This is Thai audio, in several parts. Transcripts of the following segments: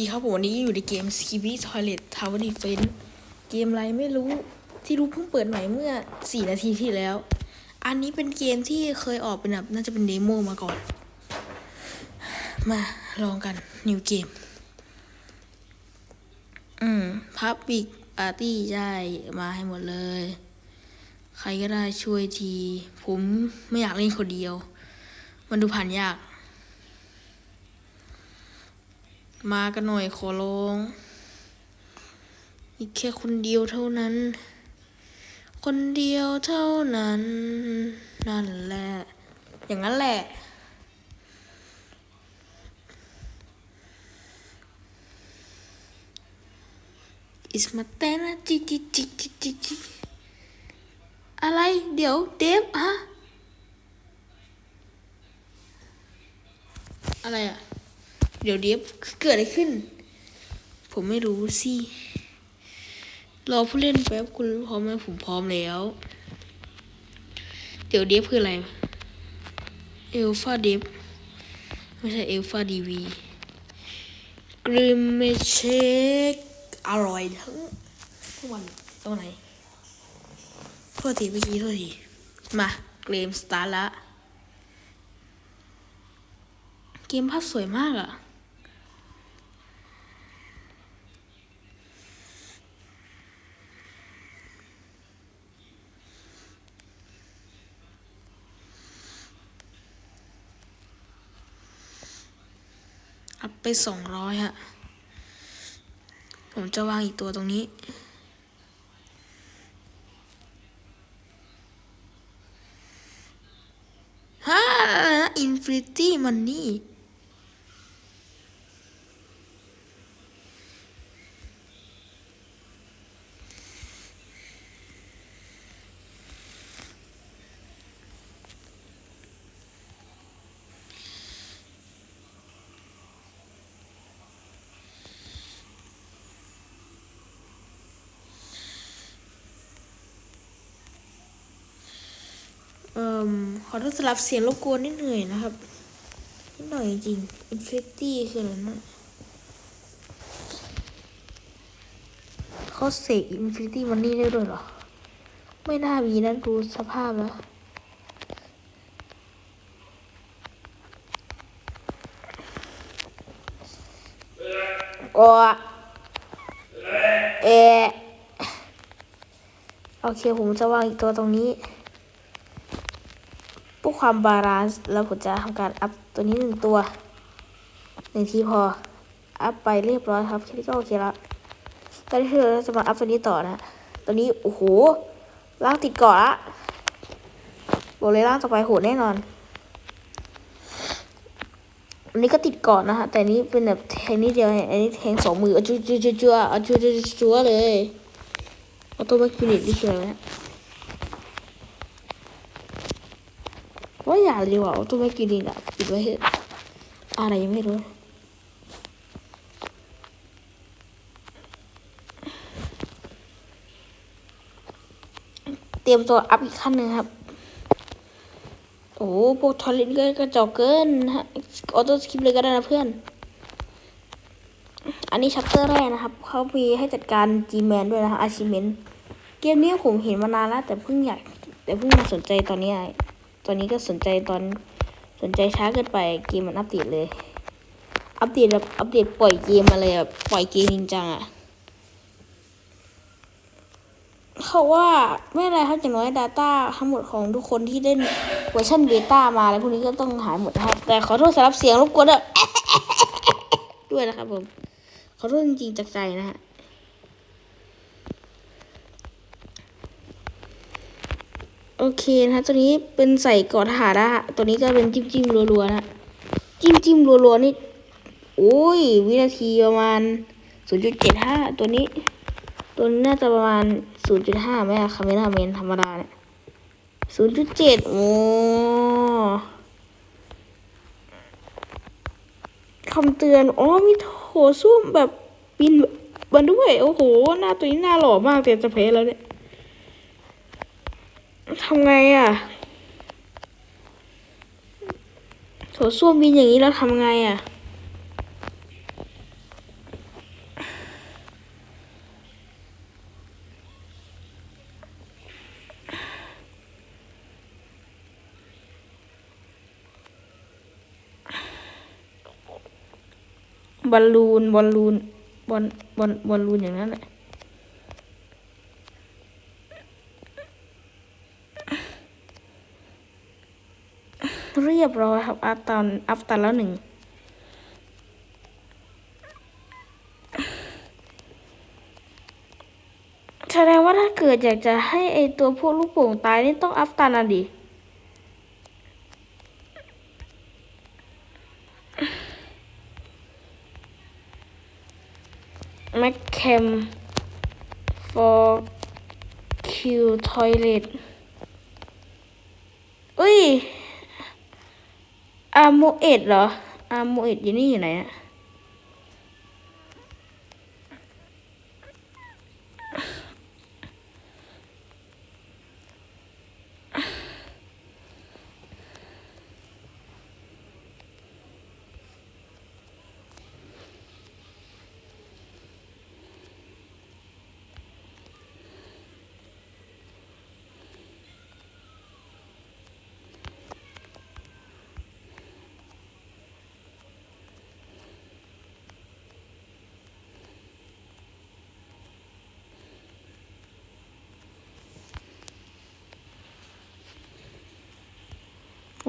ดีครับผมวันนี้อยู่ในเกม s k i b i Toilet Tower Defense เกมอะไรไม่รู้ที่รู้เพิ่งเปิดใหม่เมื่อ 4 นาทีที่แล้ว อันนี้เป็นเกมที่เคยออกเป็นแบบน่าจะเป็นเดโมมาก่อน มาลองกัน New Game อืม Public Party ใช่มาให้หมดเลย ใครก็ได้ช่วยที ผมไม่อยากเล่นคนเดียว มันดูผ่านยาก มากันหน่อยขอร้องอีกแค่คนเดียวเท่านั้น คนเดียวเท่านั้น นั่นแหละ อย่างนั้นแหละ อิสมาเตนะจิจิจิจิจิจิอะไร เดี๋ยวเดฟฮะ อะไรอะ เดี๋ยวเดฟเกิดอะไรขึ้น ผมไม่รู้สิรอผู้เล่นแป๊บคุณพร้อมไหมผมพร้อมแล้ว เดี๋ยวเดฟคืออะไรเอลฟาเดฟไม่ใช่เอลฟาดีวีกริมเมเชคอร่อยทั้งทั้งวันตรงไหนโทษทีเมื่อกี้โทษทีมาเกมสตาร์ละ เกมภาพสวยมากอะอัพ ไปสองร้อยฮะ ผมจะวางอีกตัวตรงนี้ ฮ่าอินฟินิตี้มันนี่ เอ่อขอโทษสำหรับเสียงรบกวนนิดหน่อยนะครับ นิดหน่อยจริงอินฟินิตี้คืออะไรนะเขาเสกอินฟินิตี้มันนี่ได้ด้วยเหรอ ไม่น่ามีนะดูสภาพแล้วโอ้เอโอเค ผมจะวางอีกตัวตรงนี้ ความบาลานซ์แล้วผมจะทำการอัพตัวนี้หนึ่งตัวหนึ่งทีพออัพไปเรียบร้อยครับแค่นี้ก็โอเคแล้วตอนนี้เราจะมาอัพตัวนี้ต่อนะตัวนี้โอ้โหล่างติดเกาะละบอกเลยล่างต่อไปโหดแน่นอนอันนี้ก็ติดเกาะนะฮะแต่นี้เป็นแบบแทงนิดเดียวอันนี้แทงสองมืออจุ๊จุ๊จุ๊จุ๊เอจุ๊จุ๊จุ๊เลยเอาตัวแบ็คยูนิตนี่คืออะไรวะเลย ว่าอย่าเลยดีกว่าอาตัวไม่กินดีอะปิดไว้เถอะอะไรยังไม่รู้เตรียมตัวอัพอีกขั้นหนึ่งครับ โอ้โหพวกทอร์นก็กระจอกเกินนฮะออโต้สคริปเลยก็ได้นะเพื่อน อันนี้ชัปเตอร์แรกนะครับ เขามีให้จัดการ G-Man ด้วยนะครับ Achievement เกมนี้ผมเห็นมานานแล้ว แต่เพิ่งอยาก แต่เพิ่งมาสนใจตอนนี้ ตอนนี้ก็สนใจตอนสนใจช้าเกินไปเกมมันอัปเดตเลย อัปเดตแบบอัปเดตปล่อยเกมมาเลยแบบปล่อยเกมจริงจังอะเขาว่าไม่เป็นไรครับอย่างน้อย Data ทั้งหมดของทุกคนที่เล่นเวอร์ชันเบต้ามาอะไรพวกนี้ก็ต้องหายหมดนะครับ แต่ขอโทษสำหรับเสียงรบกวนด้วยด้วยนะครับผม ขอโทษจริงๆจากใจนะฮะ โอเคนะตัวนี้เป็นใส่กอดหาดอะฮะตัวนี้ก็เป็นจิ้มจิ้มรัวๆนะจิ้มจิ้มรัวๆนี่โอ้ย วินาทีประมาณ 0.75 ตัวนี้ ตัวนี้น่าจะประมาณ 0.5ไหมอะคาเมราเมนธรรมดาเนี่ย0.7 โอ้คำเตือน อ๋อ มีโถส้วมแบบบินบันด้วย โอ้โห หน้าตัวนี้หน้าหล่อมากแต่จะแพ้แล้วเนี่ย ทำไงอะ่ะโถส้วมบินอย่างนี้เราทำไงอะ่ะ บอลลูน บอลลูน บอล บอล บอลลูนอย่างนั้นแหละ เรียบร้อยครับอัพตอนอัพตันแล้วหนึ่งแสดงว่าถ้าเกิดอยากจะให้ไอตัวพวกลูกโป่งตายนี่ต้องอัพตันอะดิแมคแคม for Q toilet อุ้ย อาโมเอ็ดเหรออาโมเอ็ดอยู่นี่อยู่ไหนอะ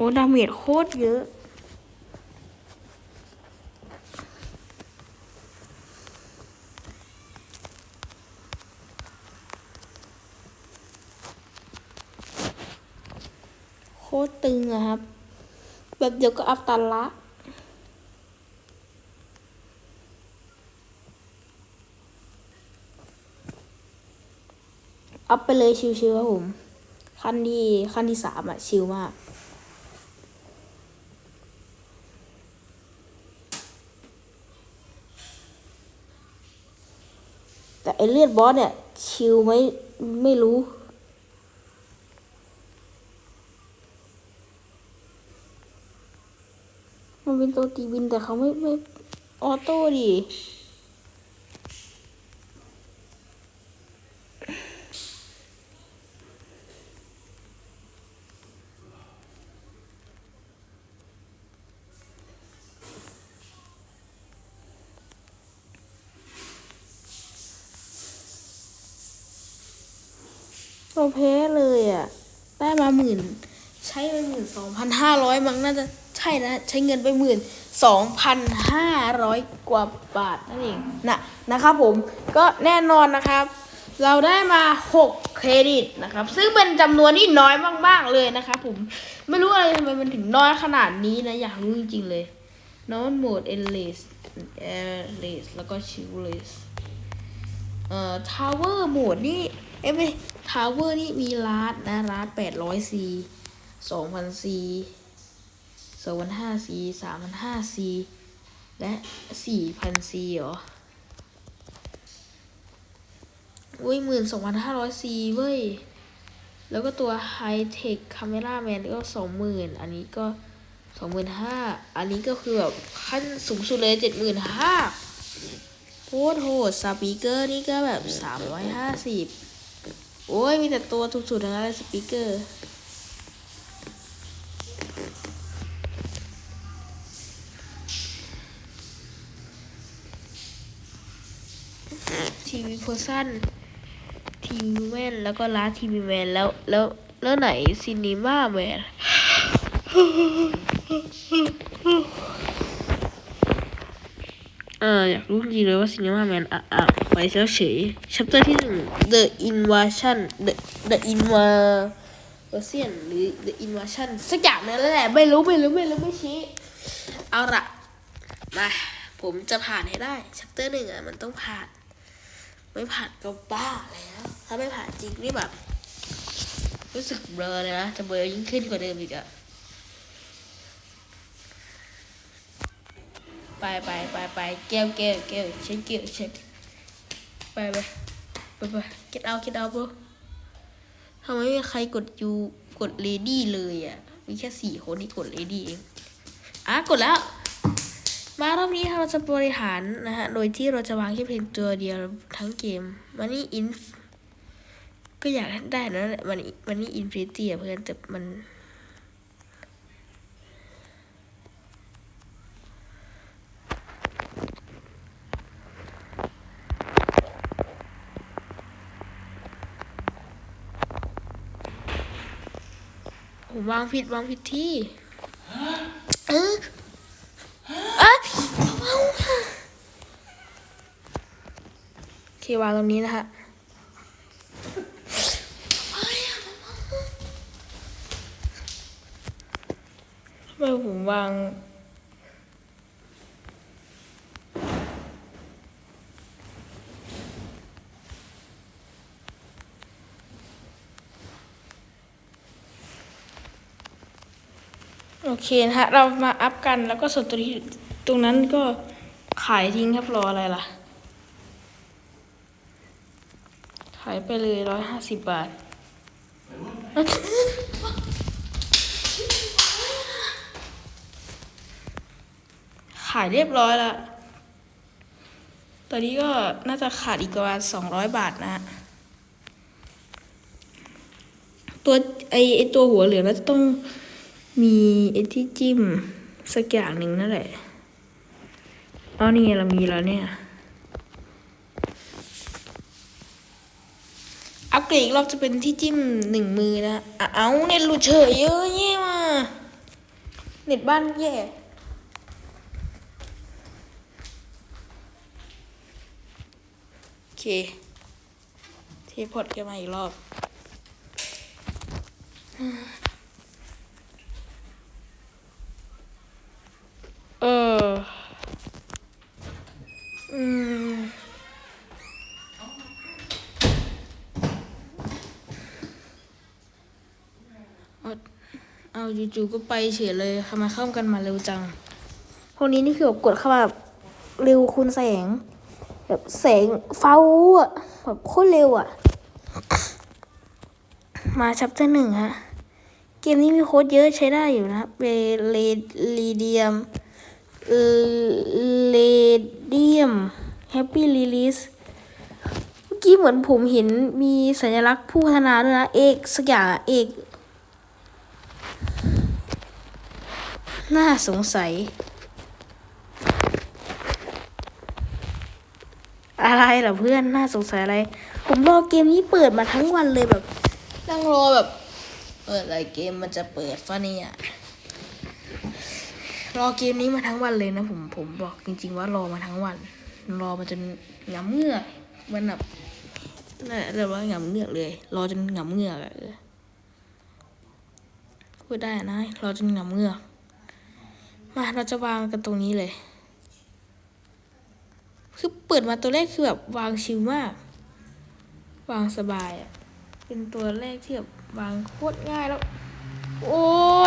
โอ้ดาเมจโคตรเยอะ โคตรตึงอะครับ แบบเดียวก็อัพตันละอัพไปเลยชิวๆครับผม ขั้นที่ขั้นที่สามอะชิวมาก ไอเลือดบอสเนี่ย ชิวไหมไม่รู้มันเป็นตัวตีบินแต่เขาไม่ไม่ออโต้ดิ พันห้าร้อยมั้งน่าจะใช่นะใช้เงินไปหมื่นสองพันห้าร้อยกว่าบาทนั่นเองนะนะครับผมก็แน่นอนนะครับ เราได้มา 6 เครดิตนะครับ ซึ่งเป็นจำนวนที่น้อยมาก ๆ เลยนะครับผมไม่รู้อะไรทำไมมันถึงน้อยขนาดนี้นะ อยากรู้จริง ๆ เลยนอนโหมดเอลเลสเอลเลสแล้วก็ชิวเลสเอ่อทาวเวอร์โหมดนี่เอ้ยไม่ทาวเวอร์นี่มีลาดนะลาดแปดร้อยซี สองพันซีสองพันห้าซีสามพันห้าซีและสี่พันซีเหรอ อุ้ยหมื่นสองพันห้าร้อยซีเว้ย แล้วก็ตัวไฮเทคคาเมราแมนก็สองหมื่นอันนี้ก็สองหมื่นห้าอันนี้ก็คือแบบขั้นสูงสุดเลยเจ็ดหมื่นห้าโคตรโหดสปีกเกอร์นี่ก็แบบสามร้อยห้าสิบโอ้ย มีแต่ตัวถูกสุดทั้งนั้นเลยสปีกเกอร์ ทีวีเพอร์ซันทีวีแมนแล้วก็ลาทีวีแมนแล้วแล้วแล้วไหนซินีมาแมนเอออยากรู้จริงเลยว่าซีนีมาแมนอะอะไปเฉยเฉยชัปเตอร์ที่หนึ่ง The Invasion The The Invasion หรือ The Invasion สักอย่างนั่นแหละ ไม่รู้ไม่รู้ไม่รู้ไม่ชี้เอาละมาผมจะผ่านให้ได้ชัปเตอร์หนึ่งอะมันต้องผ่าน ไม่ผ่านก็บ้าแล้ว ถ้าไม่ผ่านจริงนี่แบบ รู้สึกเบลอเลยนะ จะเบลอยิ่งขึ้นกว่าเดิมอีกอะไปไปไปไปแก้วแก้วแก้วเช็คแก้วเช็คไปไปไปไป get out get out bro ทำไมไม่มีใครกดยูกด lady เลยอะ มีแค่สี่คนที่กด lady เอง อะ กดแล้ว มารอบนี้เราจะบริหารนะฮะ โดยที่เราจะวางแค่เพียงตัวเดียวทั้งเกมมันนี่อินก็อยากได้นะมันมันนี่อินฟินิตี้เพื่อนแต่มันผมวางผิดวางผิดที่เออ โอเควางตรงนี้นะฮะทำไมผมวางโอเคนะฮะ เรามาอัพกันแล้วก็ส่วนตัวที่ ตรงนั้นก็ขายทิ้งครับรออะไรล่ะ ขายไปเลยร้อยห้าสิบบาท ขายเรียบร้อยแล้วตอนนี้ก็น่าจะขาดอีกประมาณสองร้อยบาทนะ ตัวไอไอตัวหัวเหลืองน่าจะต้องมีไอที่จิ้มสักอย่างหนึ่งนั่นแหละ อ๋อนี่เรามีแล้วเนี่ย อัปเกรดอีกรอบจะเป็นที่จิ้มหนึ่งมือนะอะเอาเน็ตหลุดเฉยเยอะแย่มาเน็ตบ้านแย่โอเค เทพอดกันมาอีกรอบเออ อืมเอาเอาจู่ๆก็ไปเฉยเลยทำไมเข้ากันมาเร็วจัง พวกนี้นี่คือแบบกดเข้ามาแบบเร็วคูณแสง แบบแสงเฝ้าอะแบบโคตรเร็วอะมาชัปเตอร์หนึ่งฮะ เกมนี้มีโค้ดเยอะใช้ได้อยู่นะเบเลลีเดียมเเดียมแฮปปี้ลีลิสเมื่อกี้เหมือนผมเห็นมีสัญลักษณ์ผู้พัฒนาด้วยนะ เอกสักอย่างเอก น่าสงสัย อะไรเหรอเพื่อน น่าสงสัยอะไร ผมรอเกมนี้เปิดมาทั้งวันเลยแบบ นั่งรอแบบ เปิดอะไรเกมมันจะเปิดฟะเนี่ย รอเกมนี้มาทั้งวันเลยนะผมผมบอกจริง ๆ ว่ารอมาทั้งวัน รอมาจนหงำเหงือกมันแบบนั่นแหละเรียกว่าหงำเหงือกเลย รอจนหงำเหงือกอะเออพูดได้นะรอจนหงำเหงือกมาเราจะวางกันตรงนี้เลย คือเปิดมาตัวแรกคือแบบวางชิลมาก วางสบายอะเป็นตัวแรกที่แบบวางโคตรง่ายแล้ว โอ้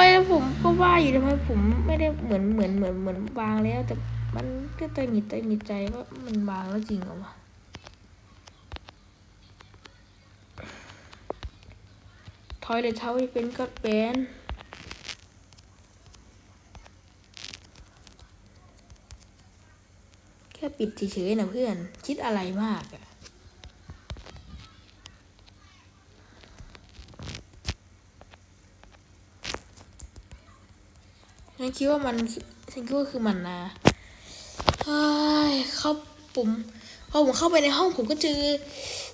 ยผมก็ว่าอยู่ทำไมผมไม่ได้เหมือนเหมือนเหมือนเหมือนวางแล้ว แต่มันก็ตัหงิดตัหงิดใจว่ามันวางแล้วจริงเหรอวะทอยเลยเท้าที่เป็นก็เป็นแค่ปิดเฉยๆนะเพื่อน คิดอะไรมากอะ คิดว่ามันฉันคิดว่าคือมันนะเฮ้ยเข้าปุ่มพอผมเข้าไปในห้องผมก็เจอ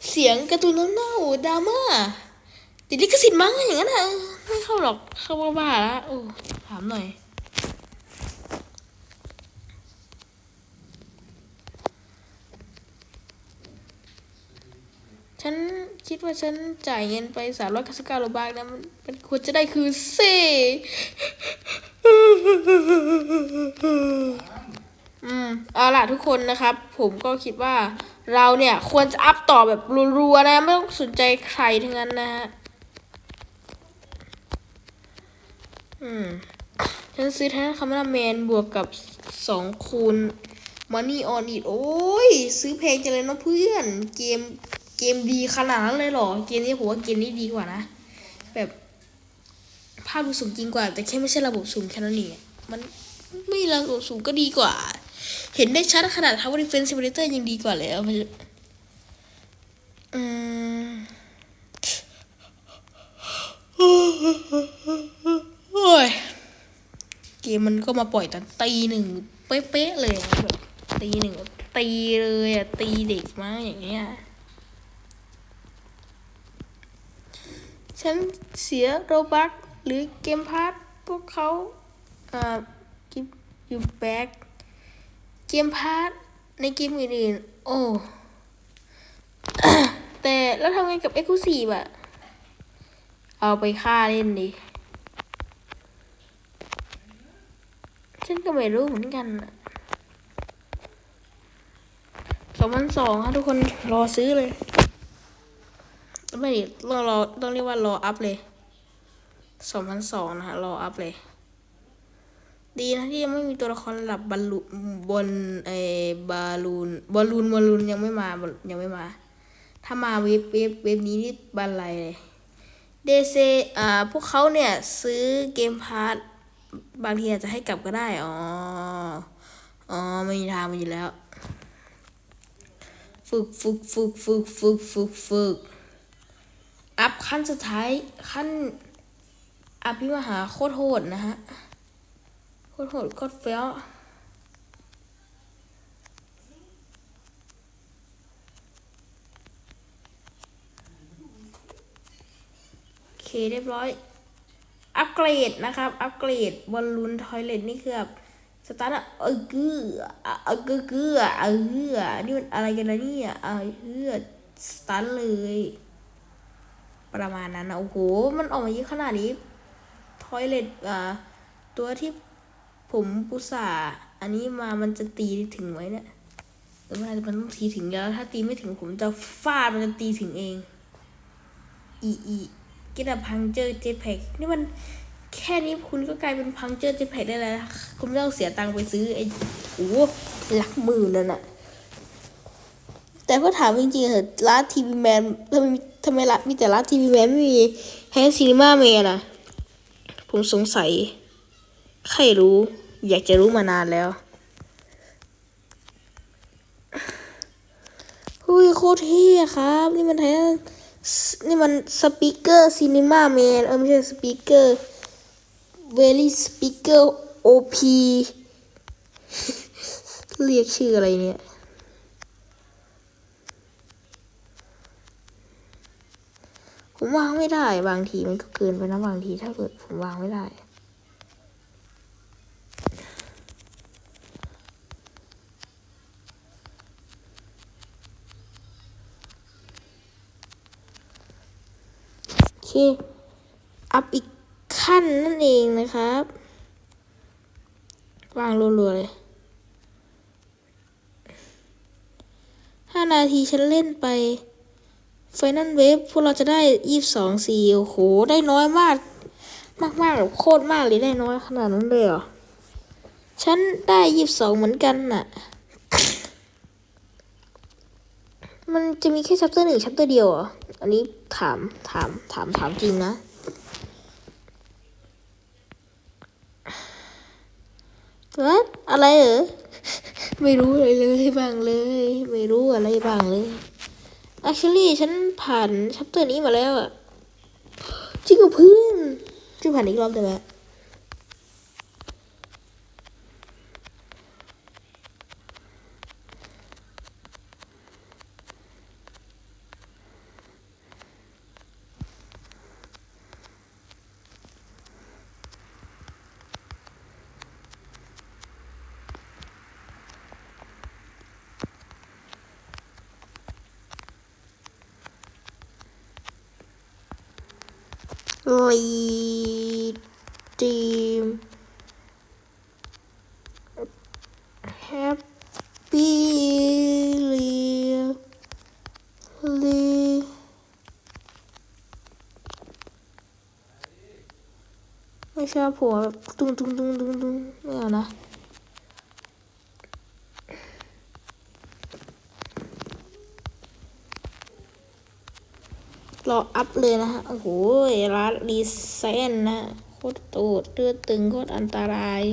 เสียงการ์ตูนเน่าดราม่าติดลิขสิทธิ์มั้งอย่างนั้นอะไม่เข้าหรอกเข้าว่าบ้าละโอ้ถามหน่อยฉันคิดว่าฉันจ่ายเงินไปสามร้อยเก้าสิบเก้าโลบาทนะมันควรจะได้คือเซ อืมเอาล่ะทุกคนนะครับ ผมก็คิดว่าเราเนี่ยควรจะอัพต่อแบบรัวๆนะ ไม่ต้องสนใจใครทั้งนั้นนะฮะอืมฉันซื้อทั้งคาเมราแมนบวกกับสองคูณมันนี่ออนอีโอ้ย ซื้อเพลงจังเลยนะเพื่อน เกมเกมดีขนาดนั้นเลยเหรอ เกมนี้ผมว่าเกมนี้ดีกว่านะ แบบาพดูสูงจริงกว่า แต่แค่ไม่ใช่ระบบสูงแค่นั้นเองมันไม่ระบบสูงก็ดีกว่า เห็นได้ชัดขนาด Tower Defense Simulator ยังดีกว่าแล้วมันอืมโอ้ยเกมมันก็มาปล่อยตอนตีหนึ่งเป๊ะๆเลยแบบตีหนึ่งแบบตีเลยอะตีเด็กมากอย่างเงี้ยฉันเสียโรบัก หรือเกมพาร์ทพวกเขาอ่ากิฟยูแบ็กเกมพาร์ทในเกมอื่นๆโอ้แต่แล้วทำไงกับ e x c l u s i v e อะเอาไปฆ่าเล่นดิฉันก็ไม่รู้เหมือนกันสองพันสองครับทุกคนรอซื้อเลย ไม่ดิต้องรอต้องเรียกว่ารออัพเลย สองพันสองนะฮะรออัพเลย ดีนะที่ยังไม่มีตัวละครระดับบอลลูบนเอบาลูนบอลลูนบอลลูนยังไม่มายังไม่มา ถ้ามาเว็บเว็บเว็บนี้นี่บันไลเลยเดซอ่าพวกเขาเนี่ยซื้อเกมพาร์ทบางทีอาจจะให้กลับก็ได้ อ๋อ อ๋อไม่มีทางมันอยู่แล้ว ฝึกฝึกฝึกฝึกฝึกฝึกฝึกอัพขั้นสุดท้ายขั้น อภิมหาโคตรโหดนะฮะ โคตรโหดโคตรเฟี้ยวโอเคเรียบร้อย อัปเกรดนะครับ อัปเกรดบอลลูนทอยเลทนี่คือแบบสตาร์ทอะเออเกือเออกือเกือเออเกือนี่มันอะไรกันนะเนี่ยเออเกือสตาร์ทเลย ประมาณนั้นนะโอ้โห มันออกมาเยอะขนาดนี้ ทอยเลทอ่าตัวที่ผมปุษาอันนี้มามันจะตีถึงไหมเนี่ยหรือว่ามันต้องตีถึงแล้ว ถ้าตีไม่ถึงผมจะฟาดมันจะตีถึงเองอีอีกินพังเจอเจแพกนี่มันแค่นี้คุณก็กลายเป็นพังเจอเจแพกได้แล้วคุณไม่ต้องเสียตังค์ไปซื้อไอ้โอ้หลักหมื่นนั่นน่ะแต่ก็ถามจริงๆเหอะร้านทีวีแมนทำไมทำไมร้านมีแต่ร้านทีวีแมนไม่มีแฮนซีนีมาแมนอะ ผมสงสัย ใครรู้ อยากจะรู้มานานแล้วหุ้ยโคตรเท่ครับ นี่มันแท้นี่มันสปีกเกอร์ซีนีมาแมนเออไม่ใช่สปีกเกอร์เวลี่สปีกเกอร์โอพีเรียกชื่ออะไรเนี่ย ผมวางไม่ได้ บางทีมันก็เกินไปนะบางทีถ้าเกิดผมวางไม่ได้ โอเค อัพอีกขั้นนั่นเองนะครับ วางรัวๆเลยห้านาทีฉันเล่นไป ไฟนั่นเวฟพวกเราจะได้ยี่สิบสองสี่โอ้โห ได้น้อยมาก มากมากแบบโคตรมากเลยได้น้อยขนาดนั้นเลยเหรอ ฉันได้ยี่สิบสองเหมือนกันน่ะ มันจะมีแค่ชัปเตอร์หนึ่งชัปเตอร์เดียวเหรออันนี้ถามถามถามถามจริงนะ What อะไรเหรอ ไม่รู้อะไรเลยบ้างเลย ไม่รู้อะไรบ้างเลย actually ฉันผ่านชัปเตอร์นี้มาแล้วอะจริงกับเพื่อนช่วยผ่านอีกรอบได้ไหม ลีดีมแฮปปี้ลีลี ไม่ชอบผัวแบบตุ้งตุ้งตุ้งตุ้งตุ้งไม่เอานะรออัพเลยนะฮะ โอ้โหร้านรีเซนนะโคตรโตดเลือดตึงโคตรอันตราย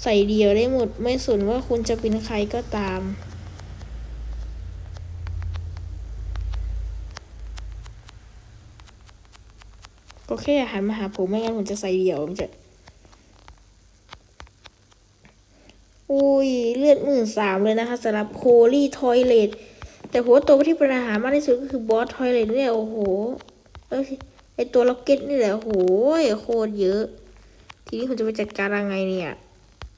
ใส่เดียวได้หมด ไม่สนว่าคุณจะเป็นใครก็ตาม ก็แค่หันมาหาผมไม่งั้นผมจะใส่เดี่ยวผมจะอุ้ยเลือดหมื่นสามเลยนะคะสำหรับโคลี่ทอยเลตแต่ผมว่าตัวที่ป็นอาหามากที่สุดก็คือบอสทอยเลตเนี่ยโอ้โหเอ้ยไอตัวล็อกเก็ตนี่แหละโหยโคตรเยอะ ทีนี้ผมจะไปจัดการยังไงเนี่ย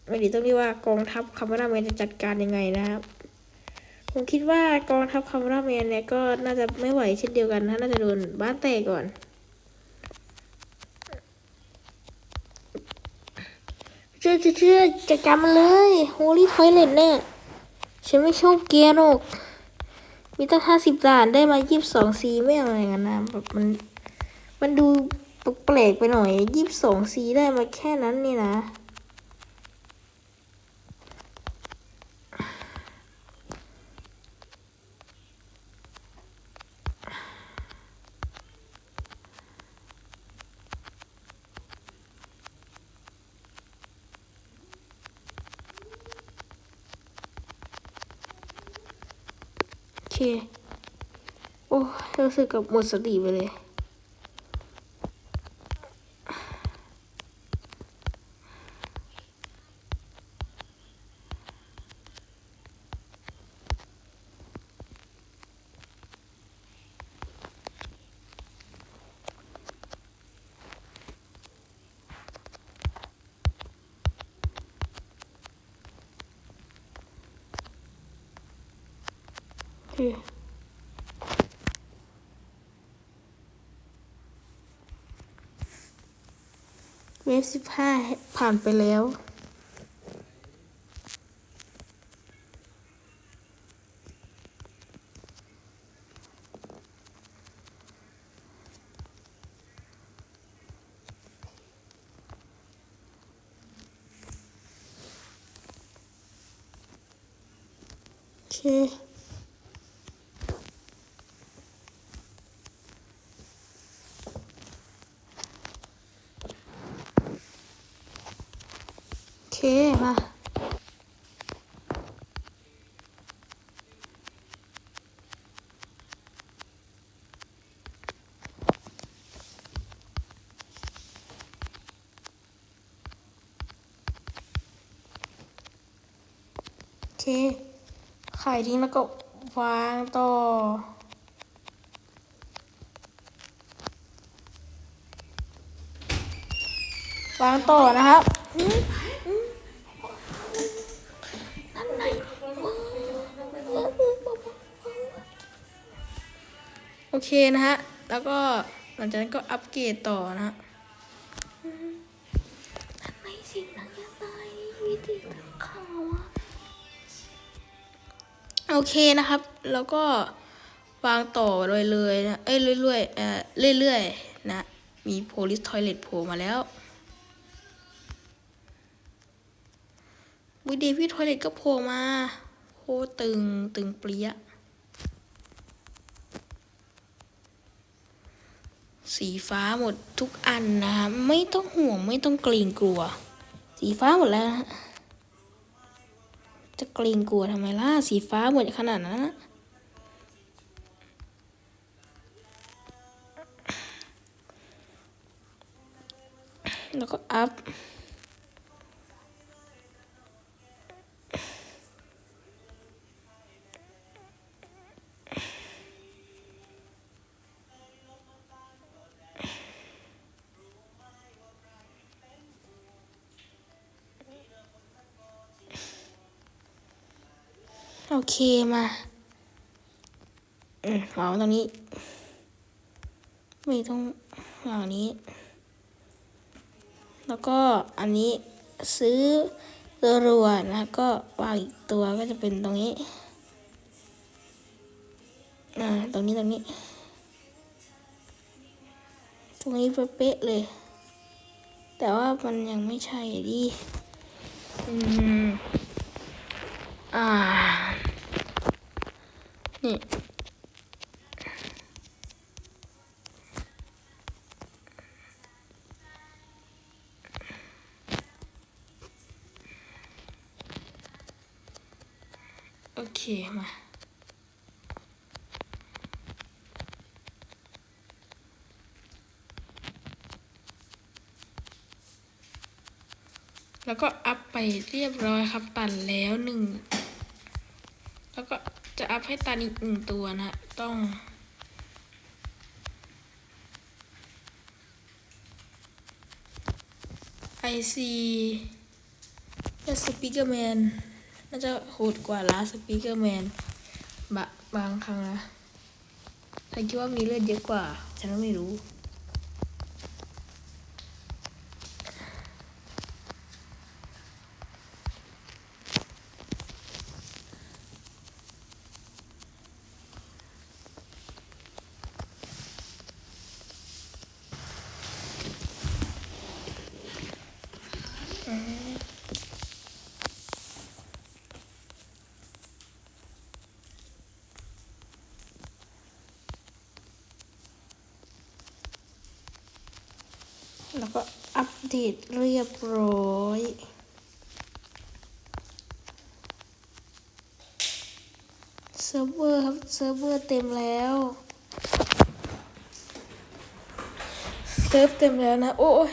ไม่ดีต้องเรียกว่ากองทัพคาร์บอนแมนจะจัดการยังไงนะครับ ผมคิดว่ากองทัพคาร์บอนแมนเนี่ยก็น่าจะไม่ไหวเช่นเดียวกันนะน่าจะโดนบ้านแตกก่อน ชื่อเชื่อชื่อจัดการมันเลยโฮลี่ทอยเลนเนี่ยฉันไม่ชอบเกียร์หรอกมีตั้งห้าสิบด่านได้มายี่สิบสองซีไม่เอาอะไรกันนะแบบมัน มันดูแปลกไปหน่อยยี่สิบสองซีได้มาแค่นั้นนี่นะ โอเค โอ้รู้สึกกับหมดสติไปเลยโเวฟสิบห้าผ่านไปแล้วโอเค โอเค มา โอเค ขายทิ้งแล้วก็วางต่อ วางต่อนะครับโอเคนะฮะ แล้วก็หลังจากนั้นก็อัปเกรดต่อนะฮะไม่สินักตายวิธีข่า โอเคนะครับ แล้วก็วางต่อเลยเลยๆนะเอ้ยเรื่อยๆเอ่อเรื่อยๆนะมี police toilet โผล่มาแล้ววิดีพี่ทอยเลตก็โผล่มาโคตึงตึงเปรี้ยสีฟ้าหมดทุกอันนะฮะไม่ต้องห่วงไม่ต้องเกรงกลัว สีฟ้าหมดแล้วนะ จะเกรงกลัวทำไมล่ะ สีฟ้าหมดขนาดนั้นนะแล้วก็อัพ โอเคมาอืมวางตรงนี้ ไม่ต้องวางอันนี้ แล้วก็อันนี้ซื้อรัวนะก็วางอีกตัวก็จะเป็นตรงนี้อ่าตรงนี้ตรงนี้ ตรงนี้เป๊ะเลย แต่ว่ามันยังไม่ใช่ดิอืมอ่า นี่โอเค มา แล้วก็อัพไปเรียบร้อยครับตันแล้วหนึ่ง อัพให้ตันอีกหนึ่งตัวนะต้องไอซีและสปีกเกอร์แมนน่าจะโหดกว่าล้าสปีกเกอร์แมนบะบางครั้งนะแต่คิดว่ามีเลือดเยอะกว่า ฉันไม่รู้ แล้วก็อัปเดตเรียบร้อย เซิร์ฟเวอร์ครับ เซิร์ฟเวอร์เต็มแล้ว เซิร์ฟเต็มแล้วนะ โอ้ย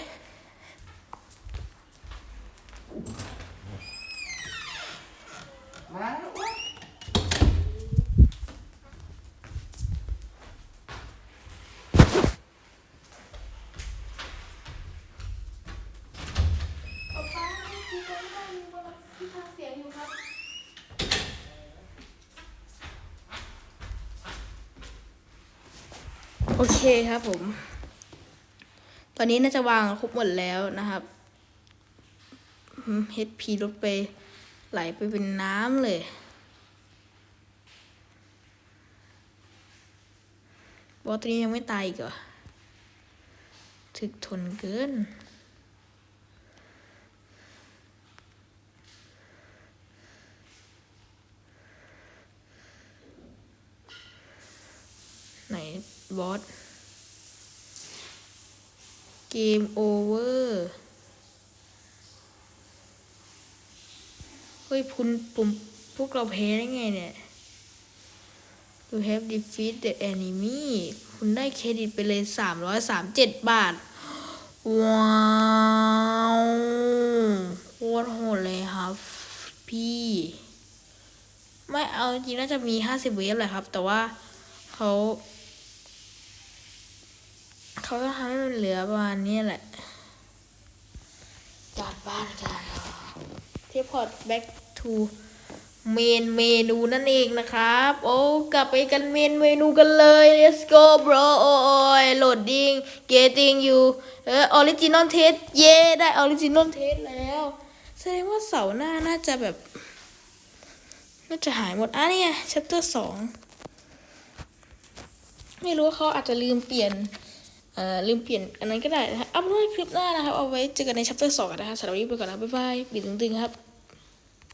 ค่างเสียงอยู่ครับ โอเคครับผม ตอนนี้น่าจะวางครบหมดแล้วนะครับเฮดพีลดไปไหลไปเป็นน้ำเลยบอสตัวนี้ยังไม่ตายอีกเหรอถึกทนเกิน บอสเกมโอเวอร์เฮ้ยคุณปุ่มพวกเราแพ้ได้ไงเนี่ย You have defeat the enemy คุณได้เครดิตไปเลย 337 บาท ว้าวโคตรโหดเลยครับ พี่ ไม่เอาจริงน่าจะมี 50 เวฟแหละครับ แต่ว่าเขา เขาจะทำให้มันเหลือประมาณนี้แหละจัดบ้านกันเทปพอร์ต back to เมนเมนูนั่นเองนะครับ โอ้ กลับไปกันเมนเมนูกันเลย let's go bro โอ้ย loading getting you เออ original taste เย้ได้ original taste แล้ว แสดงว่าเสาหน้าน่าจะแบบ น่าจะหายหมด อะนี่ไง chapter สอง ไม่รู้ว่าเขาอาจจะลืมเปลี่ยน เอ่อลืมเปลี่ยนอันนั้นก็ได้นะครับเอาเป็นว่าคลิปหน้านะครับ เอาไว้เจอกันในชัปเตอร์สองกันนะครับสำหรับวันนี้ไปก่อนนะบ๊ายบายบีดตึงๆครับ